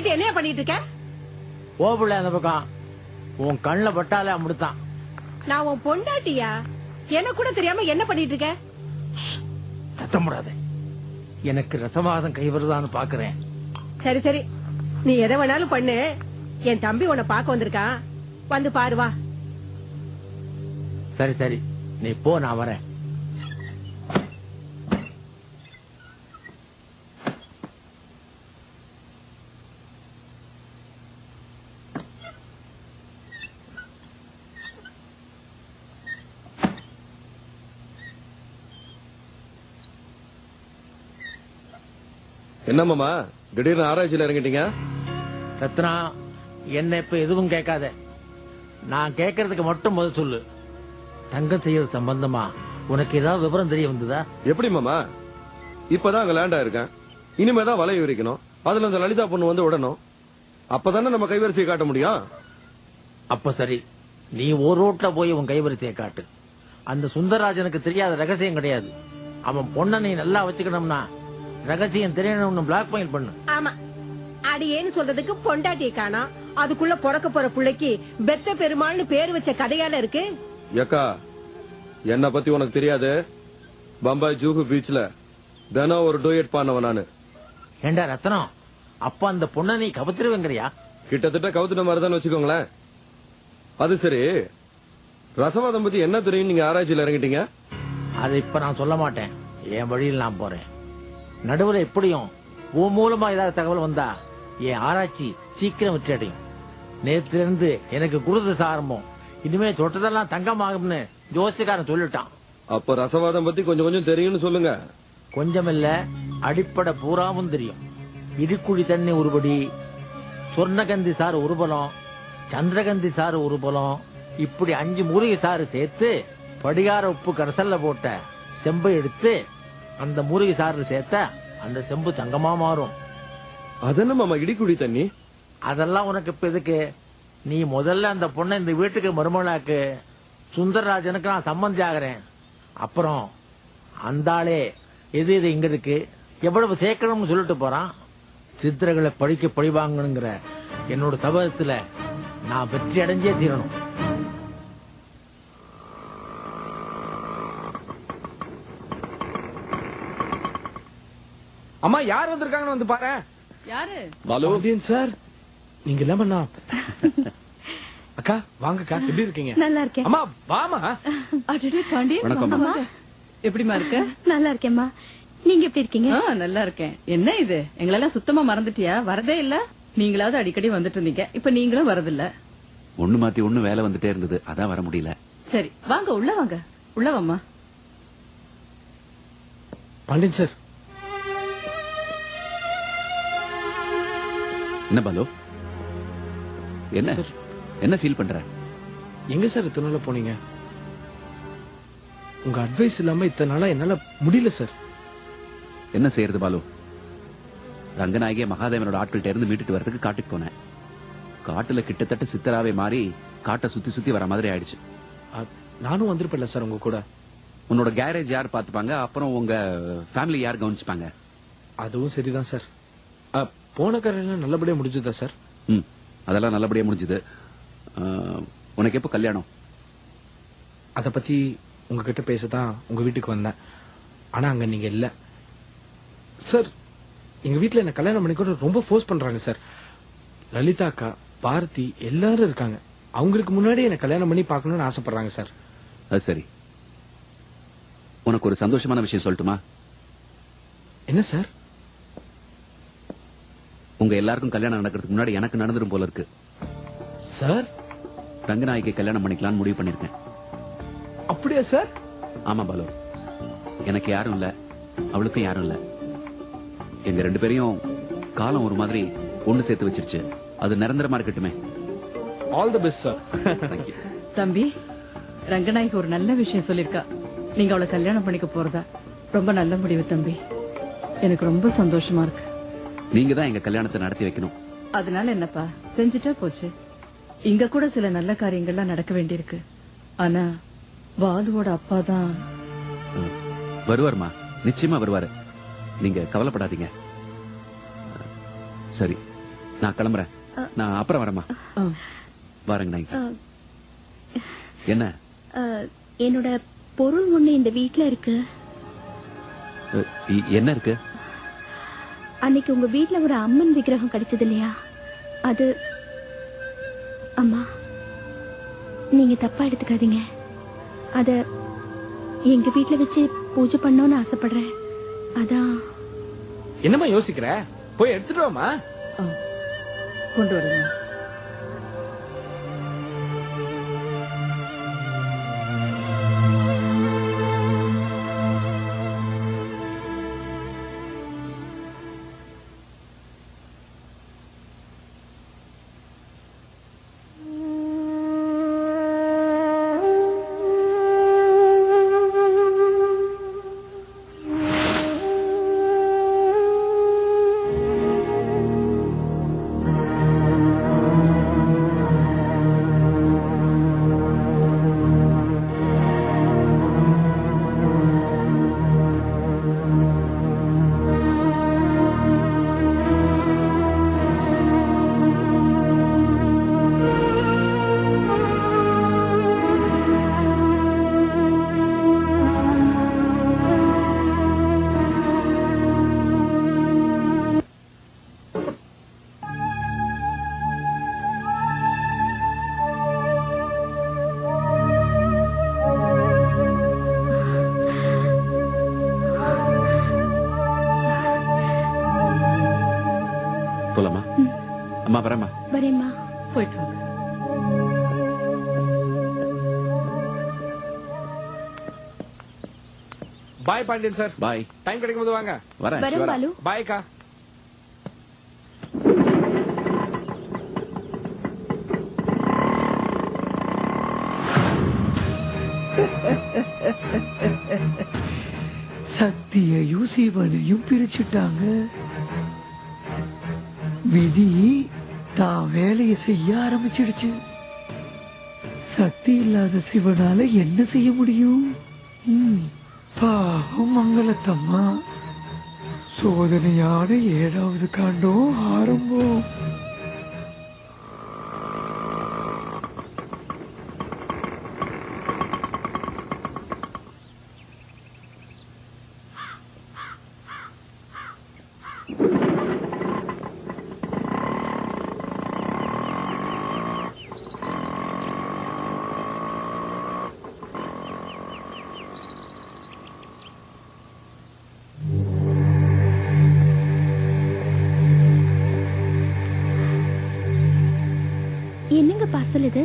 மூடிட்டு என்னைய பண்ணிட்டு இருக்க? ஓபுள்ள அந்த பக்கம். உன் கண்ணுல பட்டாலே அப்படித்தான் நான் உன் பொண்டாட்டியா? எனக்கு கூட தெரியாம என்ன பண்ணிட்டு இருக்க? சத்தம் போடாத. எனக்கு ரசவாதம் கைவருதான்னு பாக்குறேன். சரி சரி. நீ எதை வேணாலும் பண்ணு. என் தம்பி உன்னை பார்க்க வந்திருக்கான். வந்து பாரு வா. சரி சரி. நீ போ நான் வரேன். என்னம்மாமா திடீர்னு ஆராய்ச்சியில இறங்கிட்டீங்க? ரத்னா என்ன இப்ப எதுவும் கேட்காத. நான் கேட்கறதுக்கு மட்டும் முதல் சொல்லு. தங்கம் செய்யறது சம்பந்தமா? உனக்கு ஏதாவது விவரம் தெரிய வந்ததா? எப்படி மாமா? இப்பதான் அங்க லேண்ட் ஆயிருக்கேன். இனிமே தான் வலைய விரிக்கணும் அதுல இந்த லலிதா பொண்ணு வந்து விடணும். அப்பதானே நம்ம கைவரிசையை காட்ட முடியும்? அப்ப சரி. நீ ஒரு ரோட்ல போய் உன் கைவரிசையை காட்டு. அந்த சுந்தரராஜனுக்கு தெரியாத ரகசியம் கிடையாது. அவன் பொண்ணை நீ நல்லா வச்சுக்கணும்னா ரகசியம் தெரியணும்னு பிளாக் மெயில் பண்ணு. ஆமா. அடியேன்னு சொல்றதுக்கு பொண்டாட்டியை காணோம் அதுக்குள்ள பிறக்க போற புள்ளைக்கு பெத்த பெருமாள்னு பேர் வச்ச கதையால இருக்கு. ஏக்கா என்ன பத்தி உனக்கு தெரியாது? பம்பாய் ஜூஹு பீச்ல தினம் ஒரு டூயட் பானவன் நானு. ஏண்டா ரத்னம் அப்ப அந்த பொண்ணை நீ கபத்திருவேங்கிறியா கிட்டத்தட்ட கவுத்துட்ட மாதிரி தான் வச்சுக்கோங்களேன். அது சரி. ரசவாதம் பத்தி என்ன தெரியும் நீங்க ஆராய்ச்சியில இறங்கிட்டீங்க? அதை இப்ப நான் சொல்ல மாட்டேன். என் வழியில் நான் போறேன். நடுவுல எப்படியும் உன் மூலமா ஏதாவது தகவல் வந்தா என் ஆராய்ச்சி சீக்கிரம் வெற்றி அடையும். நேத்துல இருந்து எனக்கு குருத சாரமும் இனிமே தொட்டதெல்லாம் தங்கமாகும்னு ஜோசியக்காரன் சொல்லிட்டான். அப்ப ரசவாதம் பத்தி கொஞ்சம் கொஞ்சம் தெரியும்னு சொல்லுங்க. கொஞ்சமில்ல அடிப்படை பூராவும் தெரியும். இடுக்குழி தண்ணி உருபடி சொர்ணகந்தி சாறு உருபலம் சந்திரகந்தி சாறு உருபலம் இப்படி அஞ்சு மூலிகை சாறு சேர்த்து படிகார உப்பு கரசல்ல போட்ட செம்பை எடுத்து அந்த மூலிகை சாறு சேர்த்த அந்த செம்பு தங்கமா மாறும். அதென்ன மாமா இடிக்குடி தண்ணி? அதெல்லாம் உனக்கு இப்ப எதுக்கு? நீ முதல்ல அந்த பொண்ணை இந்த வீட்டுக்கு மருமகளாக்கு சுந்தரராஜனுக்கு நான் சம்மந்தி ஆகிறேன் அப்புறம் அந்த ஆளே எது எது இங்க இருக்கு? எவ்வளவு சேர்க்கணும்னு சொல்லிட்டு போறான். சித்திரங்களை படிக்க பழி வாங்கணுங்கிற என்னோட சபதத்துல நான் வெற்றி அடைஞ்சே தீரணும். அம்மா யார் வந்திருக்காங்கன்னு வந்து பாரு. யாரு? பாலு சார். நீங்க இல்லாம நான். அக்கா வாங்கக்கா எப்படி இருக்கீங்க? நல்லா இருக்கேன். அம்மா வாமா அடடே பாண்டி அம்மா. எப்படிமா இருக்க? நல்லா இருக்கேம்மா. நீங்க எப்படி இருக்கீங்க? நல்லா இருக்கேன். என்ன இது? எங்களெல்லாம் சுத்தமா மறந்துட்டியா? வரதே இல்ல? நீங்களாவது அடிக்கடி வந்துட்டு இருந்தீங்க. இப்ப நீங்களும் வரதில்ல. ஒண்ணு மாத்தி ஒண்ணு வேலை வந்துட்டே இருந்தது. அதான் வர முடியல. சரி வாங்க உள்ள வாங்க. உள்ள வாம்மா. பாண்டியன் சார் என்ன பாலு? என்ன? என்ன ஃபீல் பண்ற? எங்க சார் இத்தனை நாளா போனீங்க? உங்க அட்வைஸ் இல்லாம இத்தனை நாளா என்னால முடியல சார். என்ன செய்யறது பாலு? ரங்கநாயகிய மகாதேவனோட ஆட்கள்ட்ட இருந்து மீட்டுட்டு வரதுக்கு காட்டுக்கு போனேன். காட்டுல கிட்டத்தட்ட சித்தராவே மாறி காட்டை சுத்தி சுத்தி வர மாதிரி ஆயிடுச்சு. நானும் வந்திருப்பேன்ல சார் உங்க கூட. உன்னோட கேரேஜ் யார் பாத்துப்பாங்க அப்புறம் உங்க ஃபேமிலி யார் கவனிச்சுப்பாங்க? அதுவும் சரிதான் சார். போன கரையெல்லாம் நல்லபடியா முடிஞ்சதா சார்? ம் அதெல்லாம் நல்லபடியா முடிஞ்சது. உனக்கு எப்போ கல்யாணம்? அத பத்தி உங்ககிட்ட பேசதான் உங்க வீட்டுக்கு வந்தேன். ஆனா அங்க நீங்க இல்ல. சார் எங்க வீட்ல என்ன கல்யாணம் பண்ணிக்கூட ரொம்ப ஃபோர்ஸ் பண்றாங்க சார். லலிதா அக்கா பாரதி எல்லாரும் இருக்காங்க. அவங்களுக்கு முன்னாடி என்ன கல்யாணம் பண்ணி பார்க்கணும்னு ஆசைப்படுறாங்க சார். அது சரி. உனக்கு ஒரு சந்தோஷமான விஷயம் சொல்லட்டுமா? என்ன சார்? உங்க எல்லாருக்கும் கல்யாணம் நடக்கிறதுக்கு முன்னாடி எனக்கு நடந்துரும் போல இருக்கு. சார்? ரங்கநாயகி கல்யாணம் பண்ணிக்கலாம்னு முடிவு பண்ணிருக்கேன் அப்படியா சார்? ஆமா பாலு. எனக்கு யாரும் இல்ல. அவளுக்கும் யாரும் இல்ல. எங்க ரெண்டு பேரையும் காலம் ஒரு மாதிரி ஒண்ணு சேர்த்து வச்சிருச்சு. அது நிரந்தரமா இருக்கட்டுமே. All the best sir thank you தம்பி ரங்கநாயகி ஒரு நல்ல விஷயம் சொல்லிருக்கா நீங்க அவளை கல்யாணம் பண்ணிக்க போறதா ரொம்ப நல்ல முடிவு தம்பி. எனக்கு ரொம்ப சந்தோஷமா இருக்கு. நீங்க தான் எங்க கல்யாணத்தை நடத்தி வைக்கணும். அதனால என்னப்பா? செஞ்சுட்டா போச்சு. இங்க கூட சில நல்ல காரியங்கள்லாம் நடக்க வேண்டியிருக்கு. ஆனா பாலுவோட அப்பா தான் வருவார்மா? நிச்சயமா வருவாரு. நீங்க கவலைப்படாதீங்க. சரி நான் கிளம்புறேன். நான் அப்புறம் வரேம்மா. ஆ. வரேங்க அஹ், என்ன? என்னோட பொருள் ஒண்ணு இந்த வீட்ல இருக்கு. என்ன இருக்கு? அன்னைக்கு உங்க வீட்ல ஒரு அம்மன் விக்கிரகம் கிடைச்சது இல்லையா? அது அம்மா நீங்க தப்பா எடுத்துக்காதீங்க. அத எங்க வீட்ல வச்சு பூஜை பண்ணணும்னு ஆசைப்படுறேன். அதான். என்னம்மா யோசிக்கிற? போய் எடுத்துட்டு வாமா. கொண்டு வரேன் bye Pandiyan sir. Bye. Time கிடைக்கும் போது வாங்க. வரேன். வரேன். பாலு. பாய்க்கா. சக்தியையும் சிவனையும் பிரிச்சுட்டாங்க. விதி தான் வேலையை செய்ய ஆரம்பிச்சிடுச்சு. சக்தி இல்லாத சிவனால என்ன செய்ய முடியும்? ம், பாவம் மங்களத்தம்மா. சோதனையான ஏழாவது காண்டோ ஆரம்பம். பார்சல் இது?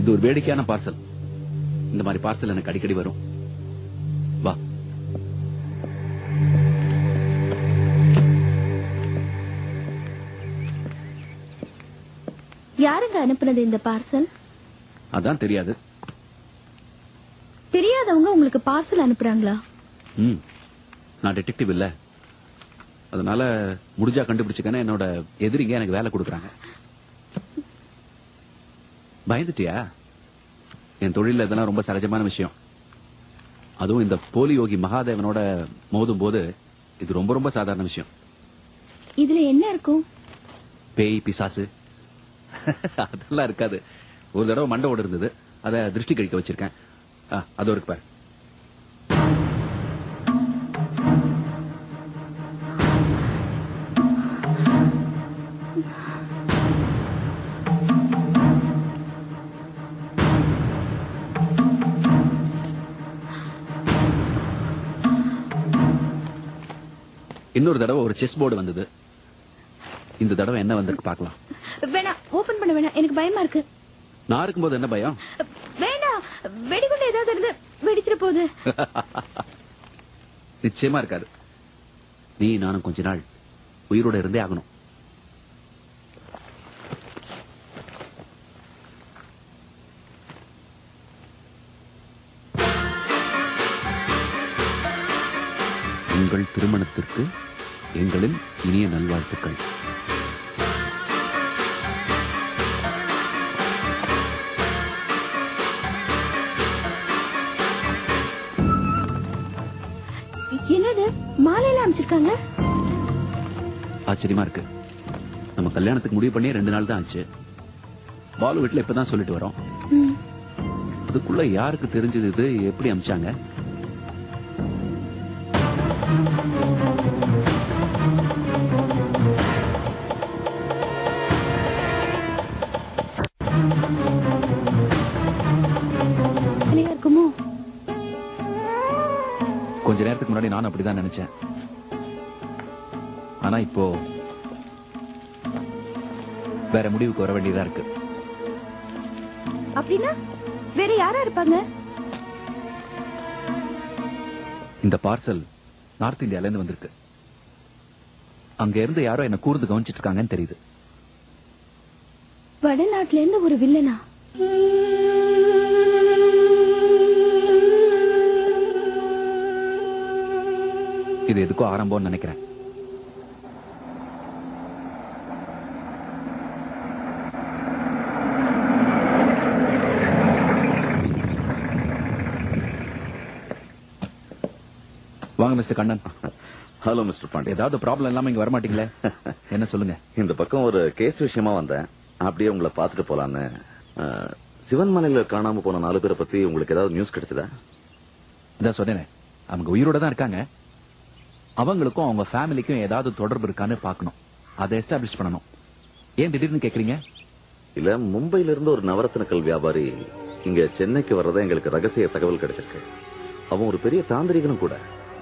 இது ஒரு வேடிக்கையான பார்சல் இந்த மாதிரி பார்சல் எனக்கு அடிக்கடி வரும். வா. யாருங்க அனுப்புனது இந்த பார்சல் அதான் தெரியாது. தெரியாதவங்க உங்களுக்கு பார்சல் அனுப்புறாங்களா? ம் நான் டிடெக்டிவ் இல்ல. அதனால முடிஞ்சா கண்டுபிடிச்சுக்கன்னு என்னோட எதிரிங்க எனக்கு வேலை கொடுக்குறாங்க. பயந்துட்டியா? என் தொழில இதெல்லாம் ரொம்ப சகஜமான விஷயம். அதுவும் இந்த போலி யோகி மகாதேவனோட மோதும் போது இது ரொம்ப ரொம்ப சாதாரண விஷயம். இதுல என்ன இருக்கும்? பேய் பிசாசு. அதெல்லாம் இருக்காது. ஒரு தடவை மண்டை ஓடு இருந்தது. அதை திருஷ்டி கழிக்க வச்சிருக்கேன். அதோ இருக்கு பாரு. இன்னொரு தடவை ஒரு செஸ் போர்டு வந்தது. இந்த தடவை என்ன வந்திருக்கு பார்க்கலாம். வேணாம் ஓபன் பண்ண வேணாம் எனக்கு பயமா இருக்கு. நான் இருக்கும்போது என்ன பயம்? வேண்டாம் வெடிகுண்டு ஏதாவது இருந்து வெடிச்சிட போகுது. நிச்சயமா இருக்காது. நீ நானும் கொஞ்ச நாள் உயிரோட இருந்தே ஆகணும். உங்கள் திருமணத்திற்கு எங்களின் இனிய நல்வாழ்த்துக்கள். என்னது? மாலையில அனுப்பிச்சிருக்காங்க? ஆச்சரியமா இருக்கு. நம்ம கல்யாணத்துக்கு முடிவு பண்ணி ரெண்டு நாள் தான் ஆச்சு. பாலு வீட்டுல இப்பதான் சொல்லிட்டு வரோம். அதுக்குள்ள யாருக்கு தெரிஞ்சது இது? எப்படி அமிச்சாங்க கொஞ்ச நேரத்துக்கு முன்னாடி நானும் அப்படிதான் நினைச்சேன். ஆனா இப்போ வேற முடிவுக்கு வர வேண்டியதா இருக்கு. அப்படின்னா வேற யாரா இருப்பாங்க? இந்த பார்சல் நார்த் இந்தியால இருந்து வந்திருக்கு. அங்க இருந்து யாரோ என்ன கூர்ந்து கவனிச்சிட்டு இருக்காங்கன்னு தெரியுது. வடநாட்டுல இருந்து ஒரு வில்லனா? இது எதுக்கோ ஆரம்பம்னு நினைக்கிறேன். வாங்க mister Kannan. Hello mister Pandiyan ஏதாவது ப்ராப்ளம் இல்லாம இங்க வரமாட்டீங்களே? என்ன சொல்லுங்க? இந்த பக்கம் ஒரு கேஸ் விஷயமா வந்தேன். அப்படியே உங்களை பார்த்துட்டு போலான்னு. சிவன்மலையில காணாம போன நாலு பேரை பத்தி உங்களுக்கு ஏதாவது நியூஸ் கிடைச்சதா? இதான் சொன்னேனே. அவங்க உயிரோட தான் இருக்காங்க. அவங்களுக்கும் அவங்க ஃபேமிலிக்கும் ஏதாவது தொடர்பு இருக்கான்னு பார்க்கணும். அதை எஸ்டாப்ளிஷ் பண்ணணும். ஏன் திடீர்னு கேக்குறீங்க? இல்ல மும்பையில இருந்து ஒரு நவரத்ன கல் வியாபாரி இங்க சென்னைக்கு வர்றதா எங்களுக்கு ரகசிய தகவல் கிடைச்சிருக்கு. அவன் ஒரு பெரிய தாந்திரிகனும் கூட.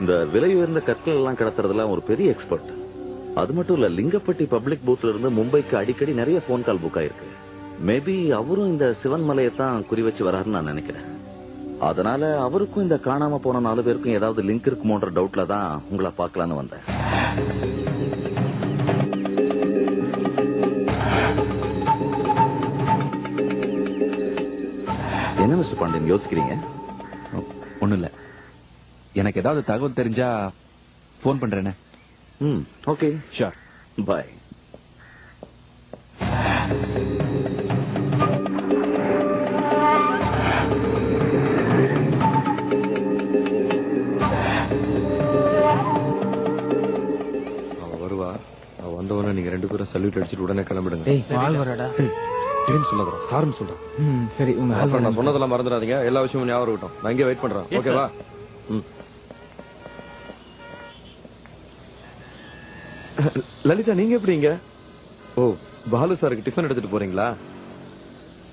இந்த விலை உயர்ந்த கற்கள் எல்லாம் கடத்துறதுல ஒரு பெரிய எக்ஸ்பர்ட் அது மட்டும் இல்ல லிங்கப்பட்டி பப்ளிக் பூத்ல இருந்து மும்பைக்கு அடிக்கடி நிறைய போன் கால் புக் ஆயிருக்கு. மேபி அவரும் இந்த சிவன் மலையை தான் குறி வச்சு வராருன்னு நான் நினைக்கிறேன். அதனால அவருக்கும் இந்த காணாம போன நாலு பேருக்கும் ஏதாவது லிங்க் இருக்குமோன்ற டவுட்ல தான் உங்களை பார்க்கலான்னு வந்தேன். என்ன மிஸ்டர் பாண்டியன் யோசிக்கிறீங்க? ஒண்ணும் இல்ல எனக்கு ஏதாவது தகவல் தெரிஞ்சா ஃபோன் பண்றேனே. ம் ஓகே ஷூர் பாய் ரெண்டு பேரும் சல்யூட் அடிச்சிட்டு உடனே கிளம்பிடுங்க. டேய் பால் வரடா. சொல்லாதடா ம் சரி உங்க நான். சொன்னதெல்லாம் மறந்துடாதீங்க. எல்லா விஷயமும் ஞாபகம் இருக்கட்டும். நான் இங்கே வெயிட் பண்றேன். ஓகேவா ம். லலிதா நீங்க எப்படி இங்க? ஓ பாலு சாருக்கு டிஃபன் எடுத்துட்டு போறீங்களா?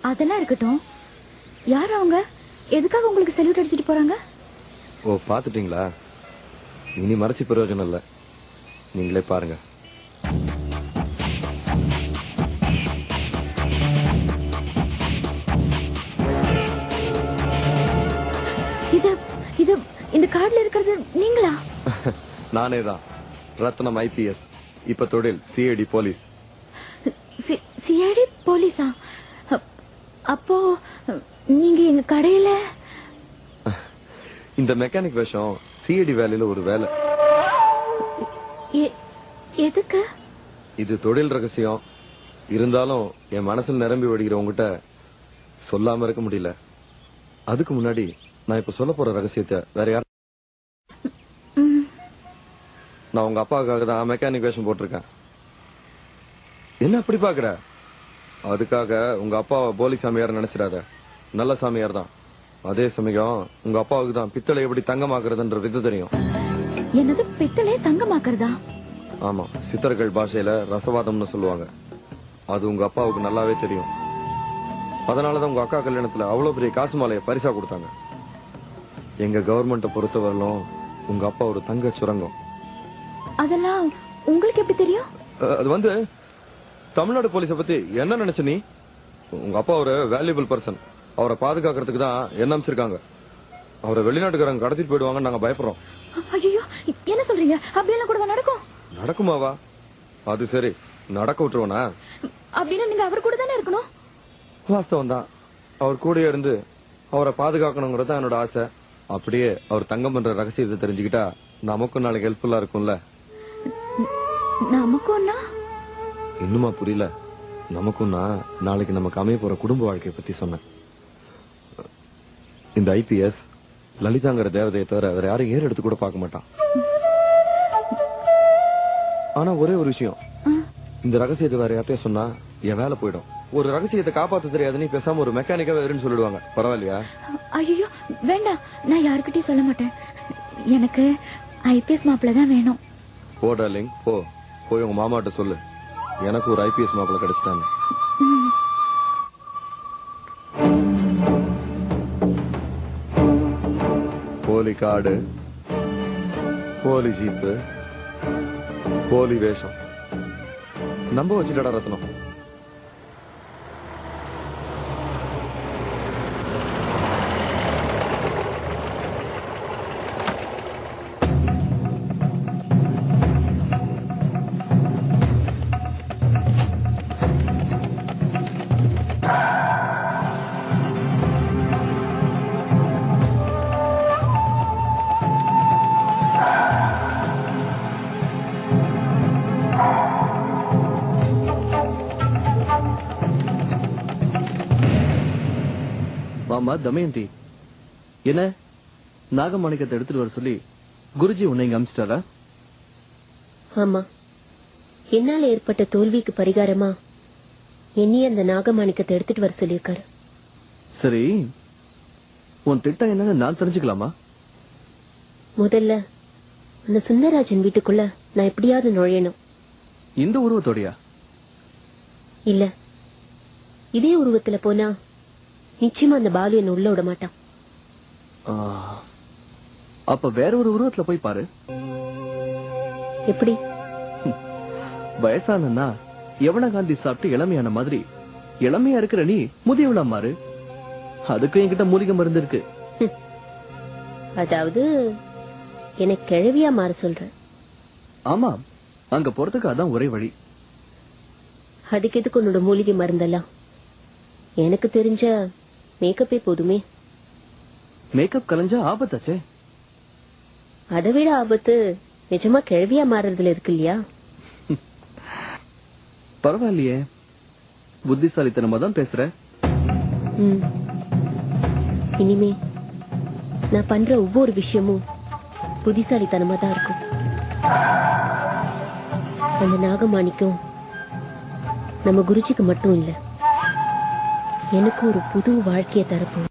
அதெல்லாம் இருக்கட்டும். யார் அவங்க? எதுக்காக உங்களுக்கு சல்யூட் அடிச்சிட்டு போறாங்க? ஓ பாத்துட்டீங்களா இனி மறைச்சு பிரயோஜனம் இல்ல. நீங்களே பாருங்க. நானே தான் ரத்னம் ஐபிஎஸ் இப்ப தொழில் சிஐடி போலீஸ். சிஐடி போலீஸா? அப்- அப்போ நீங்க எங்க கடையில? இந்த மெக்கானிக் வேஷம் சிஐடி வேலையில ஒரு வேலை. எதுக்கு? இது தொழில் ரகசியம். இருந்தாலும் என் மனசுல நிரம்பி வடிகிற உங்ககிட்ட சொல்லாம இருக்க முடியல. அதுக்கு முன்னாடி நான் இப்ப சொல்ல போற ரகசியத்தை வேற யார் நான் உங்க அப்பாவுக்காக தான் மெக்கானிக் வேஷம் போட்டிருக்கேன். என்ன அப்படி பாக்குற அதுக்காக உங்க அப்பாவை போலி சாமியார் நினைச்சிடாத. நல்ல சாமியார் தான். அதே சமயம் உங்க அப்பாவுக்கு தான் பித்தளை எப்படி தங்கமாக்குறதுன்ற வித்து தெரியும். என்னது பித்தளை தங்கமாக்குறதா? ஆமா சித்தர்கள் பாஷையில ரசவாதம்னு சொல்லுவாங்க. அது உங்க அப்பாவுக்கு நல்லாவே தெரியும். அதனாலதான் உங்க அக்கா கல்யாணத்துல அவ்வளவு பெரிய காசு மாலையை பரிசா கொடுத்தாங்க. எங்க கவர்மெண்ட்டை பொறுத்தவரையிலும் உங்க அப்பா ஒரு தங்க சுரங்கம். அதெல்லாம் உங்களுக்கு எப்படி தெரியும்? அது வந்து தமிழ்நாடு போலீஸ பத்தி என்ன நினைச்ச நீ? உங்க அப்பா ஒரு வேல்யூபிள் பர்சன் அவரை பாதுகாக்கிறதுக்கு தான் என்ன அமைச்சிருக்காங்க. அவரை வெளிநாட்டுக்காரங்க கடத்திட்டு போயிடுவாங்கன்னு நாங்க பயப்படுறோம். ஐயோ என்ன சொல்றீங்க? அப்படியெல்லாம் கூட நடக்கும். நடக்குமாவா அது சரி. நடக்க விட்டுருவனா அப்படின்னா நீங்க அவர் கூட தானே இருக்கணும்? வாஸ்தவம் தான். அவர் கூடயே இருந்து அவரை பாதுகாக்கணுங்கிறது தான் என்னோட ஆசை. அப்படியே அவர் தங்கம் பண்ற ரகசியத்தை தெரிஞ்சுக்கிட்டா நமக்கும் நாளைக்கு ஹெல்ப்ஃபுல்லா இருக்கும்ல. நமக்கும்னா? இன்னுமா புரியல. நமக்கும்னா நாளைக்கு நமக்கு அமைய போற குடும்ப வாழ்க்கையை பத்தி சொன்னேன். இந்த ஐபிஎஸ் லலிதாங்கிற தேவதையை தவிர வேற யாரும் ஏறு எடுத்து கூட பார்க்க மாட்டான். ஆனா ஒரே ஒரு விஷயம். இந்த ரகசியத்தை வேற யார்கிட்டயும் சொன்னா என் வேலை போயிடும். ஒரு ரகசியத்தை காப்பாத்த தெரியாது நீ பேசாம ஒரு மெக்கானிக்காவே இருன்னு சொல்லிடுவாங்க. பரவாயில்லையா? ஐயோ வேண்டாம். நான் யாருக்கிட்டயும் சொல்ல மாட்டேன். எனக்கு ஐபிஎஸ் மாப்பிள்ள தான் வேணும். போ டார்லிங் போ. போய் உங்க மாமாட்ட சொல்லு. எனக்கு ஒரு ஐபிஎஸ் மாப்பிள்ள கிடைச்சிட்டாங்க போலி காடு போலி ஜீப்பு போலி வேஷம். நம்ப வச்சுட்டடா ரத்னம். தமயந்தி என்ன? நாகமாணிக்கத்தை எடுத்துட்டு வர சொல்லி குருஜி உன்னை இங்க அமிச்சிட்டாரா? ஆமா. என்னால ஏற்பட்ட தோல்விக்கு பரிகாரமா என்னைய அந்த நாகமாணிக்கத்தை எடுத்துட்டு வர சொல்லியிருக்காரு. சரி உன் திட்டம் என்னன்னு நான் தெரிஞ்சுக்கலாமா? முதல்ல அந்த சுந்தரராஜன் வீட்டுக்குள்ள நான் எப்படியாவது நுழையணும். இந்த உருவத்தோடயா? இல்ல இதே உருவத்துல போனா நிச்சயமா அந்த பாலு என்ன உள்ள விட மாட்டான். அப்ப வேற ஒரு உருவத்துல போய் பாரு. எப்படி? வயசானன்னா யவன காந்தி சாப்பிட்டு இளமையான மாதிரி. இளமையா இருக்கிற நீ முதியவளா மாறு. அதுக்கும் என்கிட்ட மூலிகை மருந்து இருக்கு. அதாவது எனக்கு கிழவியா மாற சொல்ற. ஆமா அங்க போறதுக்கு அதான் ஒரே வழி. அதுக்கு எதுக்கு உன்னோட மூலிகை மருந்தெல்லாம்? எனக்கு தெரிஞ்ச மேக்கப்பே போதுமே. மேக்கப் கலைஞ்சா ஆபத்தாச்சே. அதை விட ஆபத்து நிஜமா கிழவியா மாறுறதுல இருக்கு இல்லையா? பரவாயில்லையே. புத்திசாலித்தனமா தான் பேசுற. இனிமே நான் பண்ற ஒவ்வொரு விஷயமும் புத்திசாலித்தனமா தான் இருக்கும். அந்த நாகமாணிக்கம் நம்ம குருஜிக்கு மட்டும் இல்ல. எனக்கு ஒரு புது வாழ்க்கையை தரப்போம்